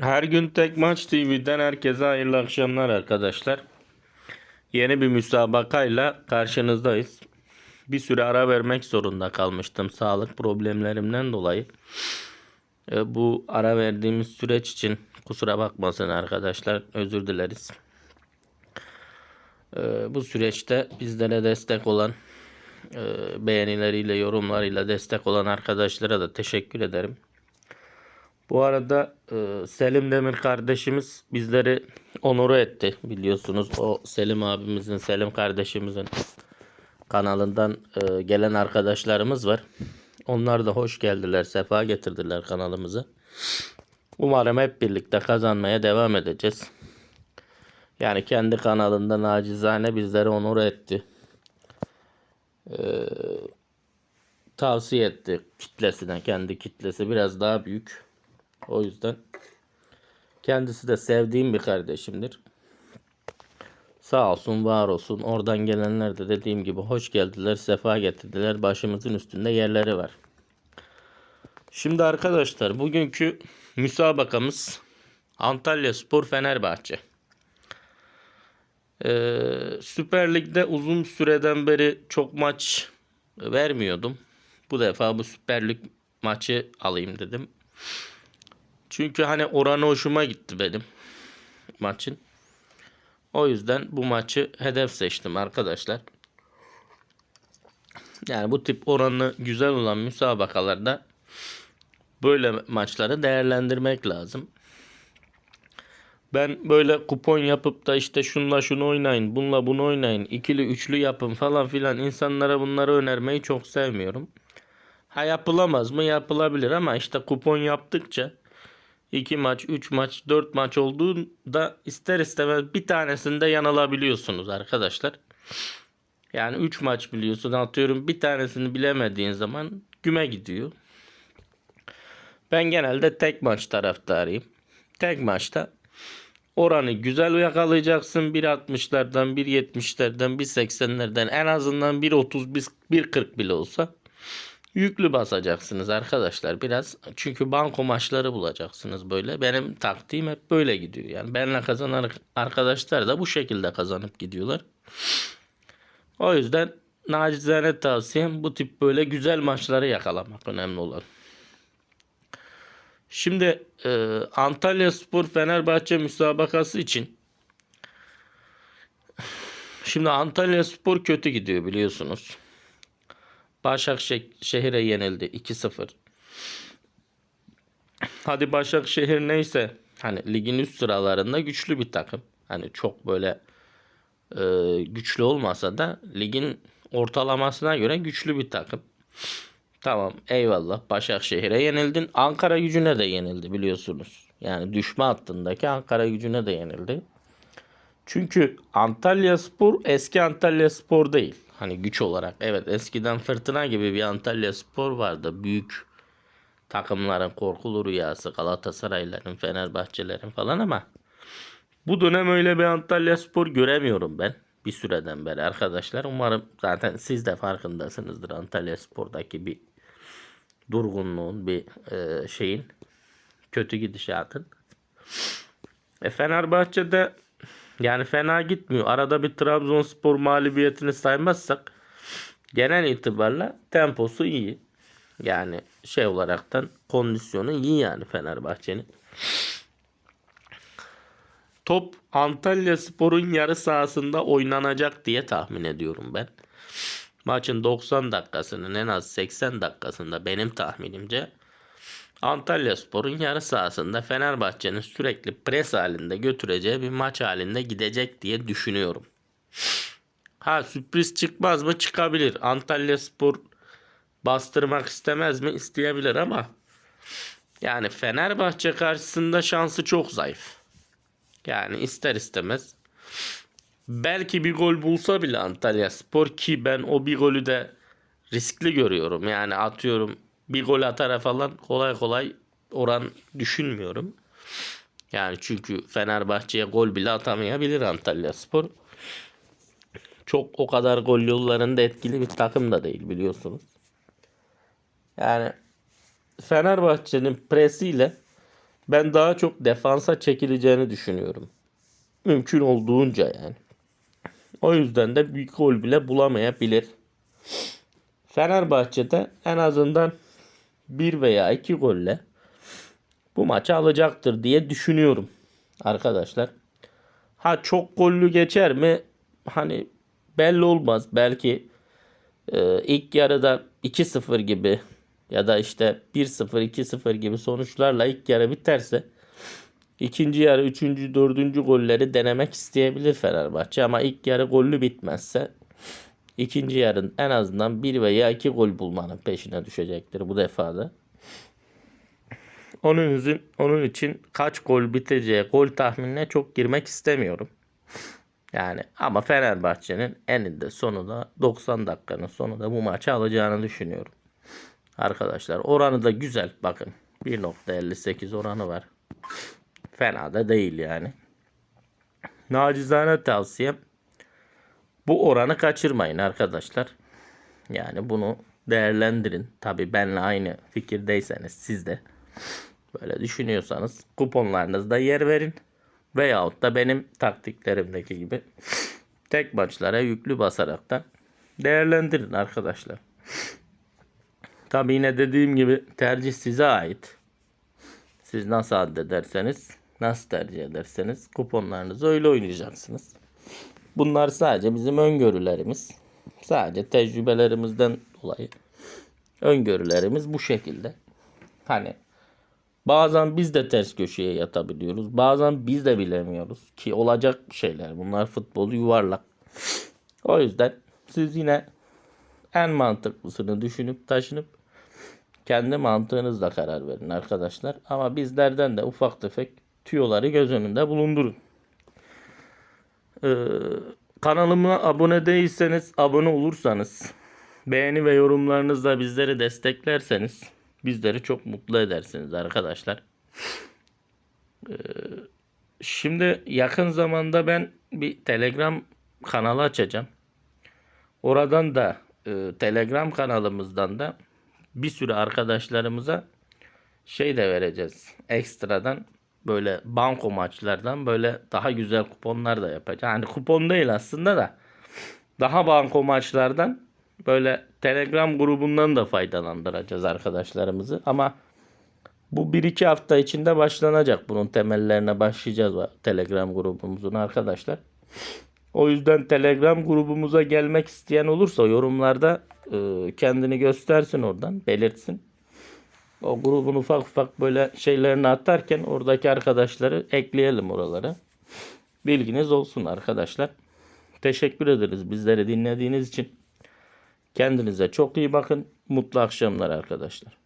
Her gün Tek Maç TV'den herkese hayırlı akşamlar arkadaşlar. Yeni bir müsabakayla karşınızdayız. Bir süre ara vermek zorunda kalmıştım sağlık problemlerimden dolayı. E, Bu ara verdiğimiz süreç için kusura bakmasın arkadaşlar özür dileriz. E, Bu süreçte bizlere destek olan e, beğenileriyle yorumlarıyla destek olan arkadaşlara da teşekkür ederim. Bu arada e, Selim Demir kardeşimiz bizleri onuru etti biliyorsunuz. O Selim abimizin, Selim kardeşimizin kanalından e, gelen arkadaşlarımız var. Onlar da hoş geldiler, sefa getirdiler kanalımızı. Umarım hep birlikte kazanmaya devam edeceğiz. Yani kendi kanalında nacizane bizleri onur etti. Tavsiye etti kitlesine, kendi kitlesi biraz daha büyük. O yüzden kendisi de sevdiğim bir kardeşimdir. Sağ olsun, var olsun. Oradan gelenler de dediğim gibi hoş geldiler, sefa getirdiler. Başımızın üstünde yerleri var. Şimdi arkadaşlar bugünkü müsabakamız Antalya Spor Fenerbahçe. Ee, Süper Lig'de uzun süreden beri çok maç vermiyordum. Bu defa bu Süper Lig maçı alayım dedim. Çünkü hani oranı hoşuma gitti benim maçın. O yüzden bu maçı hedef seçtim arkadaşlar. Yani bu tip oranı güzel olan müsabakalarda böyle maçları değerlendirmek lazım. Ben böyle kupon yapıp da işte şunla şunu oynayın, bununla bunu oynayın, ikili üçlü yapın falan filan insanlara bunları önermeyi çok sevmiyorum. Ha yapılamaz mı? Yapılabilir ama işte kupon yaptıkça 2 maç, 3 maç, 4 maç olduğunda ister istemez bir tanesinde yanılabiliyorsunuz arkadaşlar. Yani 3 maç biliyorsun atıyorum bir tanesini bilemediğin zaman güme gidiyor. Ben genelde tek maç taraftarıyım. Tek maçta oranı güzel yakalayacaksın. 1.60'lardan, 1.70'lerden, 1.80'lerden en azından 1.30, 1.40 bile olsa yüklü basacaksınız arkadaşlar biraz. Çünkü banko maçları bulacaksınız böyle. Benim taktiğim hep böyle gidiyor. Yani benle kazanan arkadaşlar da bu şekilde kazanıp gidiyorlar. O yüzden nacizane tavsiyem bu tip böyle güzel maçları yakalamak önemli olan. Şimdi e, Antalya Spor Fenerbahçe müsabakası için Şimdi Antalya Spor kötü gidiyor biliyorsunuz. Başakşehir'e yenildi 2-0. Hadi Başakşehir neyse hani ligin üst sıralarında güçlü bir takım. Hani çok böyle e, güçlü olmasa da ligin ortalamasına göre güçlü bir takım. Tamam eyvallah Başakşehir'e yenildin. Ankara gücüne de yenildi biliyorsunuz. Yani düşme hattındaki Ankara gücüne de yenildi. Çünkü Antalya Spor eski Antalya Spor değil. Hani güç olarak evet eskiden fırtına gibi bir Antalya Spor vardı. Büyük takımların korkulu rüyası Galatasaray'ların, Fenerbahçe'lerin falan ama bu dönem öyle bir Antalya Spor göremiyorum ben bir süreden beri arkadaşlar. Umarım zaten siz de farkındasınızdır Antalya Spor'daki bir durgunluğun, bir e, şeyin, kötü gidişatın. E Fenerbahçe'de yani fena gitmiyor. Arada bir Trabzonspor mağlubiyetini saymazsak genel itibarla temposu iyi. Yani şey olaraktan kondisyonu iyi yani Fenerbahçe'nin. Top Antalya Spor'un yarı sahasında oynanacak diye tahmin ediyorum ben. Maçın 90 dakikasının en az 80 dakikasında benim tahminimce Antalya Spor'un yarı sahasında Fenerbahçe'nin sürekli pres halinde götüreceği bir maç halinde gidecek diye düşünüyorum. Ha sürpriz çıkmaz mı? Çıkabilir. Antalya Spor bastırmak istemez mi? İsteyebilir ama yani Fenerbahçe karşısında şansı çok zayıf. Yani ister istemez belki bir gol bulsa bile Antalya Spor ki ben o bir golü de riskli görüyorum. Yani atıyorum bir gol atara falan kolay kolay oran düşünmüyorum. Yani çünkü Fenerbahçe'ye gol bile atamayabilir Antalya Spor. Çok o kadar gol yollarında etkili bir takım da değil biliyorsunuz. Yani Fenerbahçe'nin presiyle Ben daha çok defansa çekileceğini düşünüyorum. Mümkün olduğunca yani. O yüzden de bir gol bile bulamayabilir. Fenerbahçe'de en azından bir veya iki golle bu maçı alacaktır diye düşünüyorum arkadaşlar. Ha çok gollü geçer mi? Hani belli olmaz. Belki e, ilk yarıda 2-0 gibi ya da işte 1-0 2-0 gibi sonuçlarla ilk yarı biterse ikinci yarı, üçüncü, dördüncü golleri denemek isteyebilir Fenerbahçe ama ilk yarı gollü bitmezse ikinci yarın en azından bir veya iki gol bulmanın peşine düşecektir bu defada. Onun için, onun için kaç gol biteceği gol tahminine çok girmek istemiyorum. Yani ama Fenerbahçe'nin eninde sonunda 90 dakikanın sonunda bu maçı alacağını düşünüyorum. Arkadaşlar oranı da güzel. Bakın 1.58 oranı var. Fena da değil yani. Nacizane tavsiyem bu oranı kaçırmayın arkadaşlar. Yani bunu değerlendirin. Tabi benle aynı fikirdeyseniz siz de böyle düşünüyorsanız kuponlarınızda yer verin. Veyahut da benim taktiklerimdeki gibi tek maçlara yüklü basaraktan değerlendirin arkadaşlar. Tabi yine dediğim gibi tercih size ait. Siz nasıl addederseniz, nasıl tercih ederseniz kuponlarınızı öyle oynayacaksınız. Bunlar sadece bizim öngörülerimiz. Sadece tecrübelerimizden dolayı öngörülerimiz bu şekilde. Hani bazen biz de ters köşeye yatabiliyoruz. Bazen biz de bilemiyoruz ki olacak şeyler. Bunlar futbolu yuvarlak. O yüzden siz yine en mantıklısını düşünüp taşınıp kendi mantığınızla karar verin arkadaşlar. Ama bizlerden de ufak tefek tüyoları göz önünde bulundurun. Ee, kanalıma abone değilseniz abone olursanız beğeni ve yorumlarınızla bizleri desteklerseniz bizleri çok mutlu edersiniz arkadaşlar. Ee, şimdi yakın zamanda ben bir Telegram kanalı açacağım. Oradan da e, Telegram kanalımızdan da bir sürü arkadaşlarımıza şey de vereceğiz. Ekstradan böyle banko maçlardan böyle daha güzel kuponlar da yapacağız. Yani kupon değil aslında da daha banko maçlardan böyle Telegram grubundan da faydalandıracağız arkadaşlarımızı. Ama bu 1-2 hafta içinde başlanacak. Bunun temellerine başlayacağız Telegram grubumuzun arkadaşlar. O yüzden Telegram grubumuza gelmek isteyen olursa yorumlarda e, kendini göstersin oradan, belirtsin. O grubun ufak ufak böyle şeylerini atarken oradaki arkadaşları ekleyelim oralara. Bilginiz olsun arkadaşlar. Teşekkür ederiz bizleri dinlediğiniz için. Kendinize çok iyi bakın. Mutlu akşamlar arkadaşlar.